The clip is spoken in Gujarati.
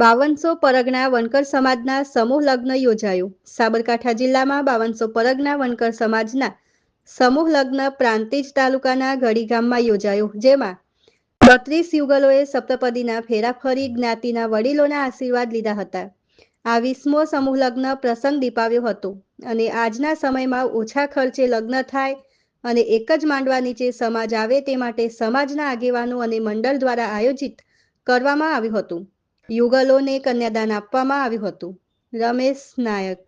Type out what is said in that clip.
બાવનસો પરગના વનકર સમાજના સમૂહ લગ્ન યોજાયું. સાબરકાંઠા જિલ્લામાં બાવનસો પરગના વનકર સમાજના સમૂહ લગ્ન પ્રાંતિજ તાલુકાના ગડી ગામમાં યોજાયું, જેમાં બત્રીસ યુગલોએ સપ્તપદીના ફેરા ફરી જ્ઞાતિના વડીલોના આશીર્વાદ લીધા હતા. આ વીસમો સમૂહ લગ્ન પ્રસંગ દીપાવ્યો હતો અને આજના સમયમાં ઓછા ખર્ચે લગ્ન થાય અને એક જ માંડવા નીચે સમાજ આવે તે માટે સમાજના આગેવાનો અને મંડળ દ્વારા આયોજિત કરવામાં આવ્યું હતું. યુગલોને કન્યાદાન આપવામાં આવ્યું હતું. રમેશ નાયક.